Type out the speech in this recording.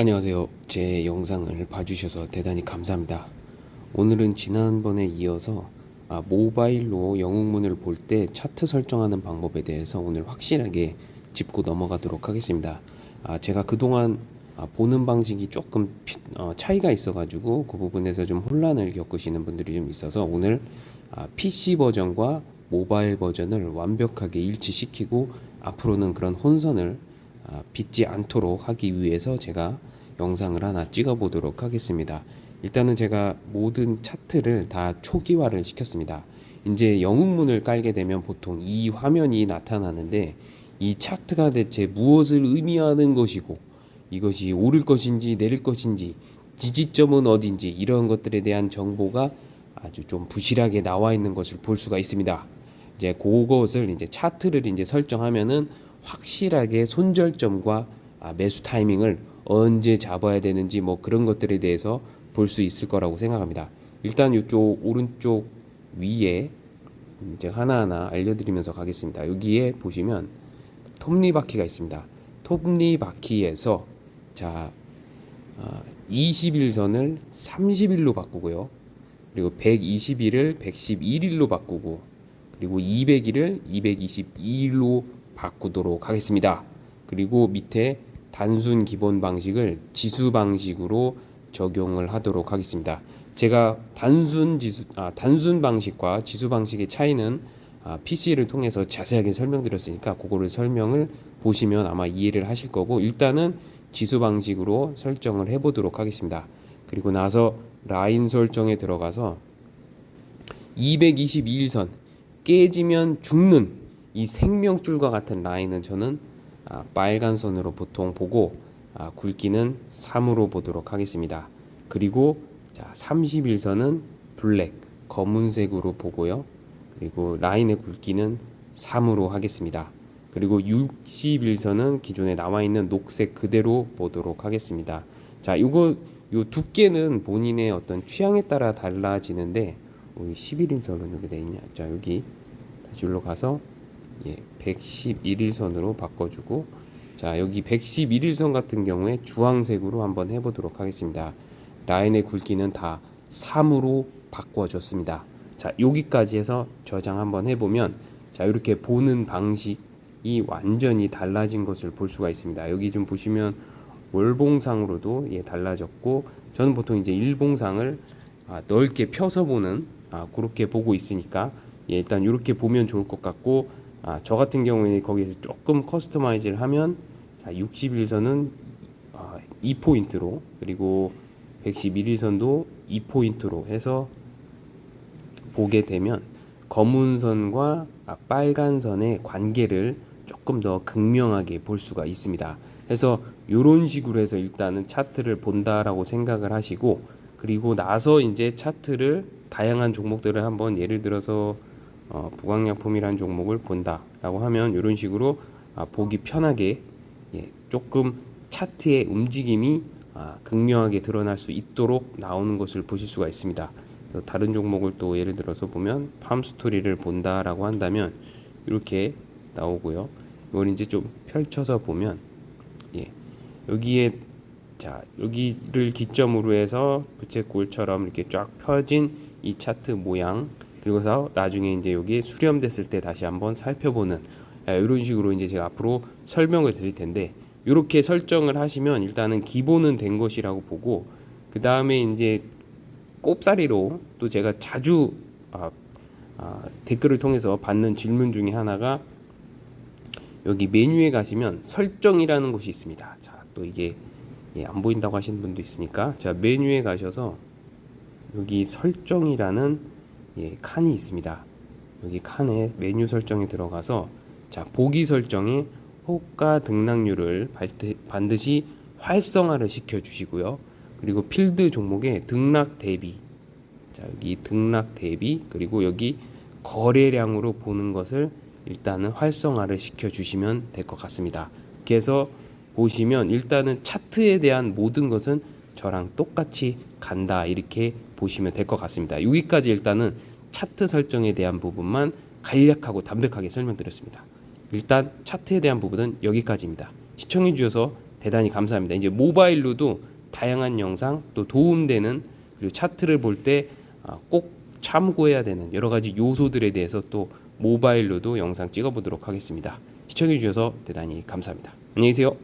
안녕하세요. 제 영상을 봐주셔서 대단히 감사합니다. 오늘은 지난번에 이어서 아, 모바일로 영웅문을 볼 때 차트 설정하는 방법에 대해서 오늘 확실하게 짚고 넘어가도록 하겠습니다. 아, 제가 그동안 아, 보는 방식이 조금 피- 어, 차이가 있어가지고 그 부분에서 좀 혼란을 겪으시는 분들이 좀 있어서 오늘 아, PC 버전과 모바일 버전을 완벽하게 일치시키고 앞으로는 그런 혼선을 아, 빚지 않도록 하기 위해서 제가 영상을 하나 찍어 보도록 하겠습니다. 일단은 제가 모든 차트를 다 초기화를 시켰습니다. 이제 영웅문을 깔게 되면 보통 이 화면이 나타나는데 이 차트가 대체 무엇을 의미하는 것이고 이것이 오를 것인지 내릴 것인지 지지점은 어딘지 이런 것들에 대한 정보가 아주 좀 부실하게 나와 있는 것을 볼 수가 있습니다. 이제 그것을 이제 차트를 이제 설정하면은 확실하게 손절점과 아, 매수 타이밍을 언제 잡아야 되는지 뭐 그런 것들에 대해서 볼 수 있을 거라고 생각합니다. 일단 이쪽 오른쪽 위에 이제 하나하나 알려드리면서 가겠습니다. 여기에 보시면 톱니바퀴가 있습니다. 톱니바퀴에서 자 아, 21선을 30일로 바꾸고요. 그리고 120일을 111일로 바꾸고 그리고 200일을 222일로 바꾸도록 하겠습니다. 그리고 밑에 단순 기본 방식을 지수 방식으로 적용을 하도록 하겠습니다. 제가 단순 지수 아 단순 방식과 지수 방식의 차이는 아, PC를 통해서 자세하게 설명드렸으니까 그거를 설명을 보시면 아마 이해를 하실 거고 일단은 지수 방식으로 설정을 해 보도록 하겠습니다. 그리고 나서 라인 설정에 들어가서 222일선 깨지면 죽는 이 생명줄과 같은 라인은 저는 아, 빨간 선으로 보통 보고 아, 굵기는 3으로 보도록 하겠습니다. 그리고 자 31선은 블랙 검은색으로 보고요. 그리고 라인의 굵기는 3으로 하겠습니다. 그리고 61선은 기존에 나와 있는 녹색 그대로 보도록 하겠습니다. 자, 요거 요 두께는 본인의 어떤 취향에 따라 달라지는데 여기 11일선은 여기 돼 있냐? 자, 여기 다시 일로 가서 예, 111일선으로 바꿔주고 자, 여기 111일선 같은 경우에 주황색으로 한번 해보도록 하겠습니다. 라인의 굵기는 다 3으로 바꿔줬습니다. 자, 여기까지 해서 저장 한번 해보면 자, 이렇게 보는 방식이 완전히 달라진 것을 볼 수가 있습니다. 여기 좀 보시면 월봉상으로도 예, 달라졌고 저는 보통 이제 일봉상을 아, 넓게 펴서 보는 아, 그렇게 보고 있으니까 예, 일단 이렇게 보면 좋을 것 같고 아, 저 같은 경우에는 거기에서 조금 커스터마이즈를 하면 자, 61선은 아, 2포인트로 그리고 111일선도 2포인트로 해서 보게 되면 검은 선과 아, 빨간 선의 관계를 조금 더 극명하게 볼 수가 있습니다. 그래서 이런 식으로 해서 일단은 차트를 본다라고 생각을 하시고 그리고 나서 이제 차트를 다양한 종목들을 한번 예를 들어서 어, 부광약품이라는 종목을 본다라고 하면 이런 식으로 아, 보기 편하게 예, 조금 차트의 움직임이 아, 극명하게 드러날 수 있도록 나오는 것을 보실 수가 있습니다. 다른 종목을 또 예를 들어서 보면 팜 스토리를 본다라고 한다면 이렇게 나오고요. 이걸 이제 좀 펼쳐서 보면 예, 여기에 자 여기를 기점으로 해서 부채꼴처럼 이렇게 쫙 펴진 이 차트 모양 그리고서 나중에 이제 여기 수렴됐을 때 다시 한번 살펴보는 아, 이런 식으로 이제 제가 앞으로 설명을 드릴 텐데 이렇게 설정을 하시면 일단은 기본은 된 것이라고 보고 그 다음에 이제 꼽사리로 또 제가 자주 아, 아, 댓글을 통해서 받는 질문 중에 하나가 여기 메뉴에 가시면 설정이라는 곳이 있습니다. 자, 또 이게 예, 안 보인다고 하시는 분도 있으니까 자 메뉴에 가셔서 여기 설정이라는 예, 칸이 있습니다. 여기 칸에 메뉴 설정에 들어가서 자 보기 설정에 호가 등락률을 반드시 활성화를 시켜 주시고요. 그리고 필드 종목의 등락 대비 자 여기 등락 대비 그리고 여기 거래량으로 보는 것을 일단은 활성화를 시켜 주시면 될 것 같습니다. 그래서 보시면 일단은 차트에 대한 모든 것은 저랑 똑같이 간다 이렇게 보시면 될 것 같습니다. 여기까지 일단은 차트 설정에 대한 부분만 간략하고 담백하게 설명드렸습니다. 일단 차트에 대한 부분은 여기까지입니다. 시청해 주셔서 대단히 감사합니다. 이제 모바일로도 다양한 영상 또 도움되는 그리고 차트를 볼때 아, 꼭 참고해야 되는 여러 가지 요소들에 대해서 또 모바일로도 영상 찍어 보도록 하겠습니다. 시청해 주셔서 대단히 감사합니다. 안녕히 계세요.